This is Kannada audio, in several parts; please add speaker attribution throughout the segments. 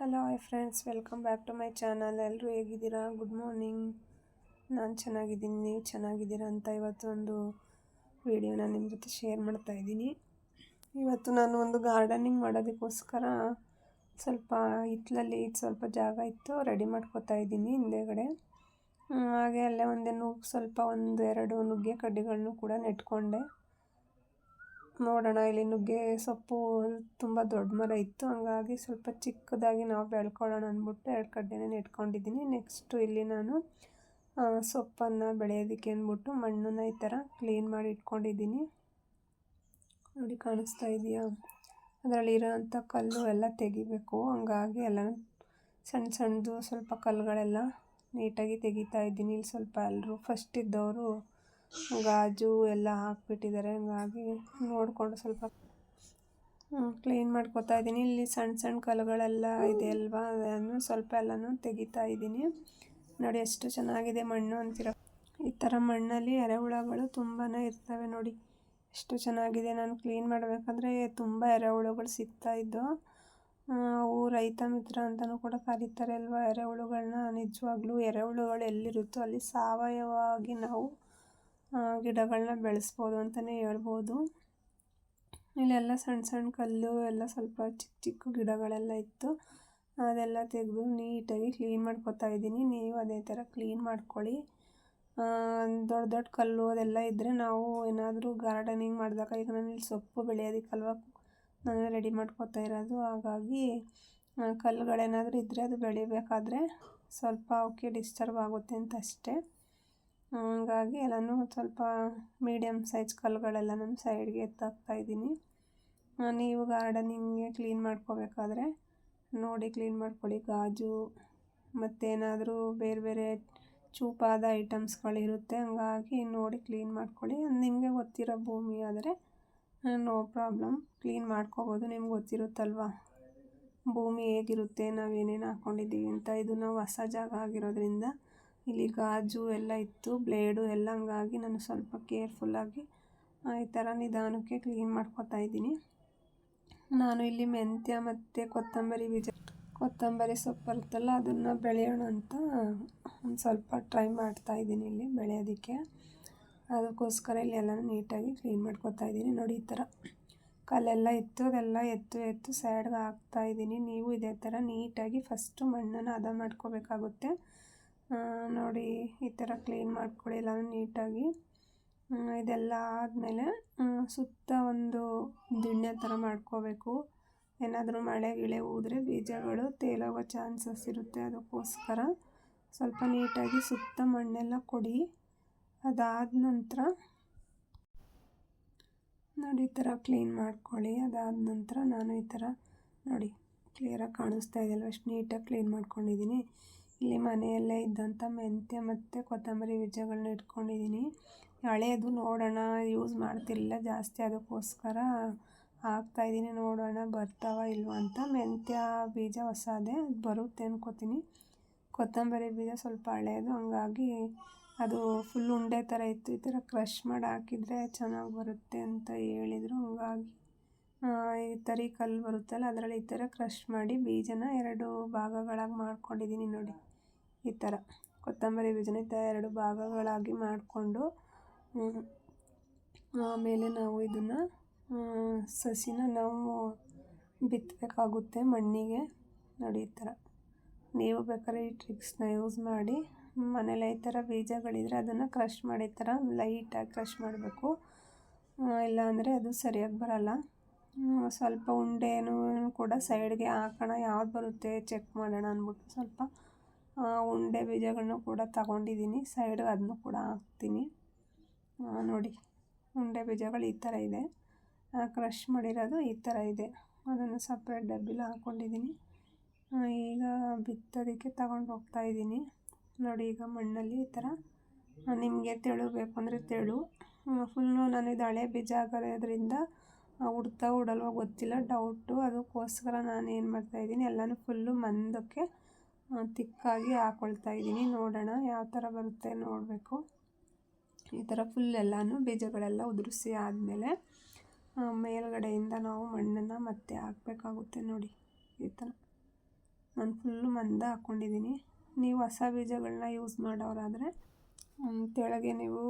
Speaker 1: Hello hi friends welcome back to my channel ಎಲ್ಲರೂ ಹೇಗಿದ್ದೀರಾ? ಗುಡ್ ಮಾರ್ನಿಂಗ್ ನಾನು ಚೆನ್ನಾಗಿದ್ದೀನಿ. ನೀವು ಚೆನ್ನಾಗಿದ್ದೀರಾ ಅಂತ ಇವತ್ತು ಒಂದು ವಿಡಿಯೋನ ನಿಮ್ಮ ಜೊತೆ ಶೇರ್ ಮಾಡ್ತಾ ಇದ್ದೀನಿ. ಇವತ್ತು ನಾನು ಒಂದು ಗಾರ್ಡನಿಂಗ್ ಮಾಡೋದಕ್ಕೋಸ್ಕರ ಸ್ವಲ್ಪ ಹಿತ್ತಲಲ್ಲಿ ಸ್ವಲ್ಪ ಜಾಗ ಇತ್ತು ರೆಡಿ ಮಾಡ್ಕೋತಾ ಇದ್ದೀನಿ ಹಿಂದೆಗಡೆ. ಹಾಗೆ ಅಲ್ಲೇ ಒಂದೇ ನುಗ್ಗು ಸ್ವಲ್ಪ ಒಂದು ಎರಡು ನುಗ್ಗೆ ಕಡ್ಡಿಗಳನ್ನು ಕೂಡ ನೆಟ್ಕೊಂಡೆ. ನೋಡೋಣ. ಇಲ್ಲಿ ನುಗ್ಗೆ ಸೊಪ್ಪು ತುಂಬ ದೊಡ್ಡ ಮರ ಇತ್ತು. ಹಂಗಾಗಿ ಸ್ವಲ್ಪ ಚಿಕ್ಕದಾಗಿ ನಾವು ಬೆಳ್ಕೊಳ್ಳೋಣ ಅಂದ್ಬಿಟ್ಟು ಎರಡು ಕಡ್ಡೆನೇ ನೆಟ್ಕೊಂಡಿದ್ದೀನಿ. ನೆಕ್ಸ್ಟು ಇಲ್ಲಿ ನಾನು ಸೊಪ್ಪನ್ನು ಬೆಳೆಯೋದಕ್ಕೆ ಅಂದ್ಬಿಟ್ಟು ಮಣ್ಣನ್ನು ಈ ಥರ ಕ್ಲೀನ್ ಮಾಡಿ ಇಟ್ಕೊಂಡಿದ್ದೀನಿ. ನೋಡಿ, ಕಾಣಿಸ್ತಾ ಇದೆಯಾ? ಅದರಲ್ಲಿ ಇರೋಂಥ ಕಲ್ಲು ಎಲ್ಲ ತೆಗಿಬೇಕು. ಹಂಗಾಗಿ ಎಲ್ಲ ಸಣ್ಣ ಸಣ್ಣದು ಸ್ವಲ್ಪ ಕಲ್ಲುಗಳೆಲ್ಲ ನೀಟಾಗಿ ತೆಗಿತಾ ಇದ್ದೀನಿ. ಇಲ್ಲಿ ಸ್ವಲ್ಪ ಎಲ್ಲರೂ ಫಸ್ಟ್ ಇದ್ದವರು ಗಾಜು ಎಲ್ಲ ಹಾಕ್ಬಿಟ್ಟಿದ್ದಾರೆ. ಹಂಗಾಗಿ ನೋಡಿಕೊಂಡು ಸ್ವಲ್ಪ ಕ್ಲೀನ್ ಮಾಡ್ಕೊತಾ ಇದ್ದೀನಿ. ಇಲ್ಲಿ ಸಣ್ಣ ಸಣ್ಣ ಕಲ್ಲುಗಳೆಲ್ಲ ಇದೆ ಅಲ್ವಾ? ಅದನ್ನು ಸ್ವಲ್ಪ ಎಲ್ಲನೂ ತೆಗಿತಾ ಇದ್ದೀನಿ. ನೋಡಿ ಎಷ್ಟು ಚೆನ್ನಾಗಿದೆ ಮಣ್ಣು ಅಂತಿರೋ? ಈ ಥರ ಮಣ್ಣಲ್ಲಿ ಎರೆಹುಳಗಳು ತುಂಬಾ ಇರ್ತವೆ ನೋಡಿ. ಎಷ್ಟು ಚೆನ್ನಾಗಿದೆ. ನಾನು ಕ್ಲೀನ್ ಮಾಡಬೇಕಂದ್ರೆ ತುಂಬ ಎರೆಹುಳುಗಳು ಸಿಗ್ತಾ ಇದ್ದು ಅವು ರೈತ ಮಿತ್ರ ಅಂತಲೂ ಕೂಡ ಕರೀತಾರೆ ಅಲ್ವಾ? ಎರೆಹುಳುಗಳನ್ನ ನಿಜವಾಗ್ಲೂ ಎರೆಹುಳುಗಳು ಎಲ್ಲಿರುತ್ತೋ ಅಲ್ಲಿ ಸಾವಯವವಾಗಿ ನಾವು ಗಿಡಗಳನ್ನ ಬೆಳೆಸ್ಬೋದು ಅಂತಲೇ ಹೇಳ್ಬೋದು. ಇಲ್ಲೆಲ್ಲ ಸಣ್ಣ ಸಣ್ಣ ಕಲ್ಲು ಎಲ್ಲ ಸ್ವಲ್ಪ ಚಿಕ್ಕ ಚಿಕ್ಕ ಗಿಡಗಳೆಲ್ಲ ಇತ್ತು. ಅದೆಲ್ಲ ತೆಗೆದು ನೀಟಾಗಿ ಕ್ಲೀನ್ ಮಾಡ್ಕೊತಾ ಇದ್ದೀನಿ. ನೀವು ಅದೇ ಥರ ಕ್ಲೀನ್ ಮಾಡ್ಕೊಳ್ಳಿ. ದೊಡ್ಡ ದೊಡ್ಡ ಕಲ್ಲು ಅದೆಲ್ಲ ಇದ್ದರೆ ನಾವು ಏನಾದರೂ ಗಾರ್ಡನಿಂಗ್ ಮಾಡಿದಾಗ ಈಗ ನಾನು ಇಲ್ಲಿ ಸೊಪ್ಪು ಬೆಳೆಯೋದಕ್ಕಲ್ವ? ನಾನು ರೆಡಿ ಮಾಡ್ಕೊತಾ ಇರೋದು. ಹಾಗಾಗಿ ಕಲ್ಲುಗಳೇನಾದರೂ ಇದ್ದರೆ ಅದು ಬೆಳಿಬೇಕಾದ್ರೆ ಸ್ವಲ್ಪ ಅವಕ್ಕೆ ಡಿಸ್ಟರ್ಬ್ ಆಗುತ್ತೆ ಅಂತ ಅಷ್ಟೇ. ಹಂಗಾಗಿ ಎಲ್ಲನೂ ಸ್ವಲ್ಪ ಮೀಡಿಯಮ್ ಸೈಜ್ ಕಲ್ಲುಗಳೆಲ್ಲ ನಾನು ಸೈಡ್ಗೆ ಎತ್ತಾಕ್ತಾ ಇದ್ದೀನಿ. ಆ, ನೀವು ಗಾರ್ಡನಿಂಗ್ಗೆ ಕ್ಲೀನ್ ಮಾಡ್ಕೋಬೇಕಾದ್ರೆ ನೋಡಿ ಕ್ಲೀನ್ ಮಾಡ್ಕೊಳ್ಳಿ ಗಾಜು ಮತ್ತೇನಾದರೂ ಬೇರೆ ಬೇರೆ ಚೂಪಾದ ಐಟಮ್ಸ್ಗಳಿರುತ್ತೆ ಹಂಗಾಗಿ ನೋಡಿ ಕ್ಲೀನ್ ಮಾಡ್ಕೊಳ್ಳಿ ನಿಮಗೆ ಗೊತ್ತಿರೋ ಭೂಮಿ ಆದರೆ ನೋ ಪ್ರಾಬ್ಲಮ್ ಕ್ಲೀನ್ ಮಾಡ್ಕೋಬೋದು. ನಿಮ್ಗೆ ಗೊತ್ತಿರುತ್ತಲ್ವ? ಭೂಮಿ ಹೇಗಿರುತ್ತೆ ನಾವು ಏನೇನು ಹಾಕ್ಕೊಂಡಿದ್ದೀವಿ ಅಂತ. ಇದು ನಾವು ಹೊಸ ಜಾಗ ಆಗಿರೋದ್ರಿಂದ ಇಲ್ಲಿ ಗಾಜು ಎಲ್ಲ ಇತ್ತು, ಬ್ಲೇಡು ಎಲ್ಲ. ಹಂಗಾಗಿ ನಾನು ಸ್ವಲ್ಪ ಕೇರ್ಫುಲ್ಲಾಗಿ ಈ ಥರ ನಿಧಾನಕ್ಕೆ ಕ್ಲೀನ್ ಮಾಡ್ಕೊತಾ ಇದ್ದೀನಿ. ನಾನು ಇಲ್ಲಿ ಮೆಂತ್ಯ ಮತ್ತು ಕೊತ್ತಂಬರಿ ಬೀಜ, ಕೊತ್ತಂಬರಿ ಸೊಪ್ಪು ಬರುತ್ತಲ್ಲ ಅದನ್ನು ಬೆಳೆಯೋಣ ಅಂತ ಒಂದು ಸ್ವಲ್ಪ ಟ್ರೈ ಮಾಡ್ತಾ ಇದ್ದೀನಿ ಇಲ್ಲಿ ಬೆಳೆಯೋದಕ್ಕೆ. ಅದಕ್ಕೋಸ್ಕರ ಇಲ್ಲಿ ಎಲ್ಲನೂ ನೀಟಾಗಿ ಕ್ಲೀನ್ ಮಾಡ್ಕೊತಾ ಇದ್ದೀನಿ. ನೋಡಿ ಈ ಥರ ಕಲ್ಲೆಲ್ಲ ಇತ್ತು ಅದೆಲ್ಲ ಎತ್ತು ಎತ್ತು ಸೈಡ್ಗೆ ಹಾಕ್ತಾ ಇದ್ದೀನಿ. ನೀವು ಇದೇ ಥರ ನೀಟಾಗಿ ಫಸ್ಟು ಮಣ್ಣನ್ನು ಹದ ಮಾಡ್ಕೋಬೇಕಾಗುತ್ತೆ. ನೋಡಿ, ಈ ಥರ ಕ್ಲೀನ್ ಮಾಡ್ಕೊಳ್ಳಿ ಎಲ್ಲನೂ ನೀಟಾಗಿ. ಇದೆಲ್ಲ ಆದಮೇಲೆ ಸುತ್ತ ಒಂದು ದಿಣ್ಣೆ ಥರ ಮಾಡ್ಕೋಬೇಕು. ಏನಾದರೂ ಮಳೆ, ಗಿಳೆ ಹೋದರೆ ಬೀಜಗಳು ತೇಲೋಗೋ ಚಾನ್ಸಸ್ ಇರುತ್ತೆ ಅದಕ್ಕೋಸ್ಕರ. ಸ್ವಲ್ಪ ನೀಟಾಗಿ ಸುತ್ತ ಮಣ್ಣೆಲ್ಲ ಕೊಡಿ. ಅದಾದ ನಂತರ, ನೋಡಿ, ಈ ಥರ ಕ್ಲೀನ್ ಮಾಡ್ಕೊಳ್ಳಿ ಅದಾದ ನಂತರ ನಾನು ಈ ಥರ, ನೋಡಿ ಕ್ಲಿಯರಾಗಿ ಕಾಣಿಸ್ತಾ ಇದೆಯಲ್ವ ಅಷ್ಟು ನೀಟಾಗಿ ಕ್ಲೀನ್ ಮಾಡ್ಕೊಂಡಿದ್ದೀನಿ. ಇಲ್ಲಿ ಮನೆಯಲ್ಲೇ ಇದ್ದಂಥ ಮೆಂತ್ಯ ಮತ್ತು ಕೊತ್ತಂಬರಿ ಬೀಜಗಳನ್ನ ಇಟ್ಕೊಂಡಿದ್ದೀನಿ. ಹಳೆಯದು ನೋಡೋಣ ಯೂಸ್ ಮಾಡ್ತಿರಲಿಲ್ಲ ಜಾಸ್ತಿ, ಅದಕ್ಕೋಸ್ಕರ ಹಾಕ್ತಾಯಿದ್ದೀನಿ ನೋಡೋಣ ಬರ್ತಾವ ಇಲ್ವ ಅಂತ. ಮೆಂತ್ಯ ಬೀಜ ಹೊಸದೇ ಬರುತ್ತೆ ಅನ್ಕೋತೀನಿ. ಕೊತ್ತಂಬರಿ ಬೀಜ ಸ್ವಲ್ಪ ಹಳೆಯದು ಹಂಗಾಗಿ ಅದು ಫುಲ್ ಉಂಡೆ ಥರ ಇತ್ತು. ಈ ಥರ ಕ್ರಷ್ ಮಾಡಿ ಹಾಕಿದರೆ ಚೆನ್ನಾಗಿ ಬರುತ್ತೆ ಅಂತ ಹೇಳಿದರು. ಹಂಗಾಗಿ ಈ ತರಿ ಕಲ್ಲು ಬರುತ್ತಲ್ಲ, ಅದರಲ್ಲಿ ಈ ಥರ ಕ್ರಷ್ ಮಾಡಿ ಬೀಜನ ಎರಡು ಭಾಗಗಳಾಗಿ ಮಾಡ್ಕೊಂಡಿದ್ದೀನಿ ನೋಡಿ. ಈ ಥರ. ಕೊತ್ತಂಬರಿ ಬೀಜನ ಈ ಥರ ಎರಡು ಭಾಗಗಳಾಗಿ ಮಾಡಿಕೊಂಡು ಆಮೇಲೆ ನಾವು ಇದನ್ನು ಸಸಿನ ನಾವು ಬಿತ್ತಬೇಕಾಗುತ್ತೆ ಮಣ್ಣಿಗೆ. ನೋಡಿ ಈ ಥರ. ನೀವು ಬೇಕಾದ್ರೆ ಈ ಟ್ರಿಕ್ಸ್ನ ಯೂಸ್ ಮಾಡಿ, ಮನೇಲಿ ಈ ಥರ ಬೀಜಗಳಿದ್ರೆ ಅದನ್ನು ಕ್ರಷ್ ಮಾಡಿ, ಈ ಥರ ಲೈಟಾಗಿ ಕ್ರಷ್ ಮಾಡಬೇಕು. ಇಲ್ಲಾಂದರೆ ಅದು ಸರಿಯಾಗಿ ಬರಲ್ಲ. ಸ್ವಲ್ಪ ಉಂಡೆನೂ ಕೂಡ ಸೈಡ್ಗೆ ಹಾಕೋಣ, ಯಾವ್ದು ಬರುತ್ತೆ ಚೆಕ್ ಮಾಡೋಣ ಅಂದ್ಬಿಟ್ಟು ಸ್ವಲ್ಪ ಉಂಡೆ ಬೀಜಗಳನ್ನು ಕೂಡ ತಗೊಂಡಿದ್ದೀನಿ ಸೈಡ್ ಅದನ್ನು ಕೂಡ ಹಾಕ್ತೀನಿ. ನೋಡಿ, ಉಂಡೆ ಬೀಜಗಳು ಈ ಥರ ಇದೆ. ಕ್ರಷ್ ಮಾಡಿರೋದು ಈ ಥರ ಇದೆ. ಅದನ್ನು ಸಪ್ರೇಟ್ ಡಬ್ಬಿಲಿ ಹಾಕ್ಕೊಂಡಿದ್ದೀನಿ ಈಗ ಬಿತ್ತೋದಕ್ಕೆ ತಗೊಂಡು ಹೋಗ್ತಾ ಇದ್ದೀನಿ ನೋಡಿ, ಈಗ ಮಣ್ಣಲ್ಲಿ ಈ ಥರ. ನಿಮಗೆ ತೆಳು ಬೇಕು ಅಂದರೆ ತೆಳು. ಫುಲ್ಲು ನಾನು ಇದು ಹಳೆ ಬೀಜ ಆಗೋದ್ರಿಂದ ಉಡ್ತಾ ಉಡಲ್ವ ಗೊತ್ತಿಲ್ಲ. ಡೌಟು ಅದಕ್ಕೋಸ್ಕರ ನಾನು ಏನು ಮಾಡ್ತಾಯಿದ್ದೀನಿ ಎಲ್ಲನೂ ಫುಲ್ಲು ಮಂದಕ್ಕೆ ತಿಕ್ಕಾಗಿ ಹಾಕ್ಕೊಳ್ತಾ ಇದ್ದೀನಿ. ನೋಡೋಣ ಯಾವ ಥರ ಬರುತ್ತೆ ನೋಡಬೇಕು. ಈ ಥರ ಫುಲ್ ಎಲ್ಲನೂ ಬೀಜಗಳೆಲ್ಲ ಉದುರಿಸಿ ಆದಮೇಲೆ ಮೇಲುಗಡೆಯಿಂದ ನಾವು ಮಣ್ಣನ್ನು ಮತ್ತೆ ಹಾಕಬೇಕಾಗುತ್ತೆ ನೋಡಿ ಈ ಥರ. ನಾನು ಫುಲ್ಲು ಮಂದ ಹಾಕ್ಕೊಂಡಿದ್ದೀನಿ ನೀವು ಹೊಸ ಬೀಜಗಳನ್ನ ಯೂಸ್ ಮಾಡೋರಾದರೆ ತೆಳಗೆ ನೀವು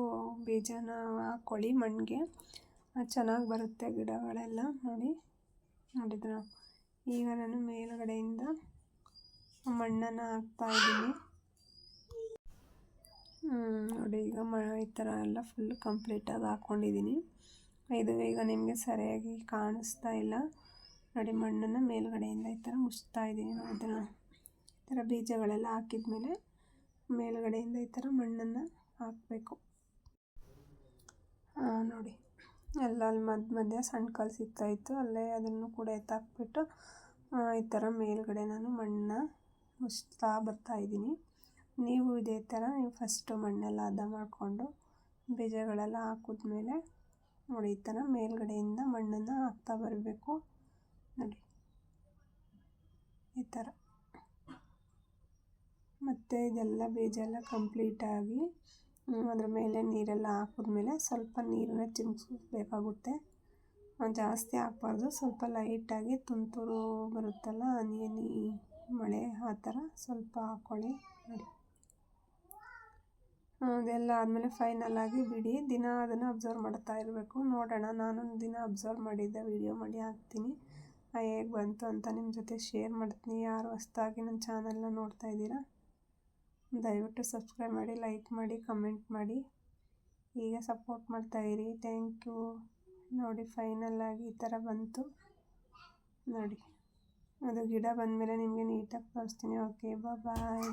Speaker 1: ಬೀಜನ ಹಾಕ್ಕೊಳ್ಳಿ ಮಣ್ಣಿಗೆ. ಚೆನ್ನಾಗಿ ಬರುತ್ತೆ ಗಿಡಗಳೆಲ್ಲ ನೋಡಿ. ನೋಡಿದ್ರ? ಈಗ ನಾನು ಮೇಲುಗಡೆಯಿಂದ ಮಣ್ಣನ್ನು ಹಾಕ್ತಾಯಿದ್ದೀನಿ ನೋಡಿ, ಈಗ ಮ ಈ ಥರ ಎಲ್ಲ ಫುಲ್ ಕಂಪ್ಲೀಟಾಗಿ ಹಾಕ್ಕೊಂಡಿದ್ದೀನಿ ಇದು ಈಗ ನಿಮಗೆ ಸರಿಯಾಗಿ ಕಾಣಿಸ್ತಾ ಇಲ್ಲ. ನೋಡಿ, ಮಣ್ಣನ್ನು ಮೇಲುಗಡೆಯಿಂದ ಈ ಥರ ಮುಚ್ತಾ ಇದ್ದೀನಿ. ಅದನ್ನು ಈ ಥರ ಬೀಜಗಳೆಲ್ಲ ಹಾಕಿದ್ಮೇಲೆ ಮೇಲುಗಡೆಯಿಂದ ಈ ಥರ ಮಣ್ಣನ್ನು ಹಾಕಬೇಕು. ನೋಡಿ, ಎಲ್ಲ ಅಲ್ಲಿ ಮಧ್ಯ ಮಧ್ಯ ಸಣ್ಣ ಕಲ್ಲು ಸಿಗ್ತಾಯಿತ್ತು ಅಲ್ಲೇ ಅದನ್ನು ಕೂಡ ಎತ್ತಾಕ್ಬಿಟ್ಟು ಈ ಥರ ಮೇಲುಗಡೆ ನಾನು ಮಣ್ಣನ್ನ ಮುಚ್ತಾ ಬರ್ತಾಯಿದ್ದೀನಿ ನೀವು ಇದೇ ಥರ ನೀವು ಫಸ್ಟು ಮಣ್ಣೆಲ್ಲ ಹದ ಮಾಡಿಕೊಂಡು ಬೀಜಗಳೆಲ್ಲ ಹಾಕಿದ ಮೇಲೆ ನೋಡಿ ಈ ಥರ ಮೇಲ್ಗಡೆಯಿಂದ ಮಣ್ಣನ್ನು ಹಾಕ್ತಾ ಬರಬೇಕು. ನೋಡಿ. ಈ ಥರ. ಮತ್ತು ಇದೆಲ್ಲ ಬೀಜ ಎಲ್ಲ ಕಂಪ್ಲೀಟಾಗಿ ಅದ್ರ ಮೇಲೆ ನೀರೆಲ್ಲ ಹಾಕಿದ್ಮೇಲೆ ಸ್ವಲ್ಪ ನೀರನ್ನ ಚಿಮ್ಸ್ಬೇಕಾಗುತ್ತೆ. ಜಾಸ್ತಿ ಹಾಕ್ಬಾರ್ದು. ಸ್ವಲ್ಪ ಲೈಟಾಗಿ ತುಂತುರು ಬರುತ್ತಲ್ಲ, ಹನಿ ಹನಿ ಮಳೆ ಆ ಥರ ಸ್ವಲ್ಪ ಹಾಕ್ಕೊಳ್ಳಿ ನೋಡಿ. ಅದೆಲ್ಲ ಆದಮೇಲೆ ಫೈನಲಾಗಿ ಬಿಡಿ. ದಿನ ಅದನ್ನು ಅಬ್ಸರ್ವ್ ಮಾಡ್ತಾ ಇರಬೇಕು. ನೋಡೋಣ. ನಾನು ದಿನ ಅಬ್ಸರ್ವ್ ಮಾಡಿದ್ದೆ. ವೀಡಿಯೋ ಮಾಡಿ ಹಾಕ್ತೀನಿ. ಹೇಗೆ ಬಂತು ಅಂತ ನಿಮ್ಮ ಜೊತೆ ಶೇರ್ ಮಾಡ್ತೀನಿ. ಯಾರು ಹೊಸ್ದಾಗಿ ನನ್ನ ಚಾನಲ್ನ ನೋಡ್ತಾ ಇದ್ದೀರಾ, ದಯವಿಟ್ಟು ಸಬ್ಸ್ಕ್ರೈಬ್ ಮಾಡಿ ಲೈಕ್ ಮಾಡಿ ಕಮೆಂಟ್ ಮಾಡಿ. ಈಗ ಸಪೋರ್ಟ್ ಮಾಡ್ತಾಯಿರಿ ಥ್ಯಾಂಕ್ ಯು ನೋಡಿ ಫೈನಲ್ಲಾಗಿ ಈ ಥರ ಬಂತು. ನೋಡಿ. ಅದು ಗಿಡ ಬಂದಮೇಲೆ ನಿಮಗೆ ನೀಟಾಗಿ ತೋರಿಸ್ತೀನಿ. Okay bye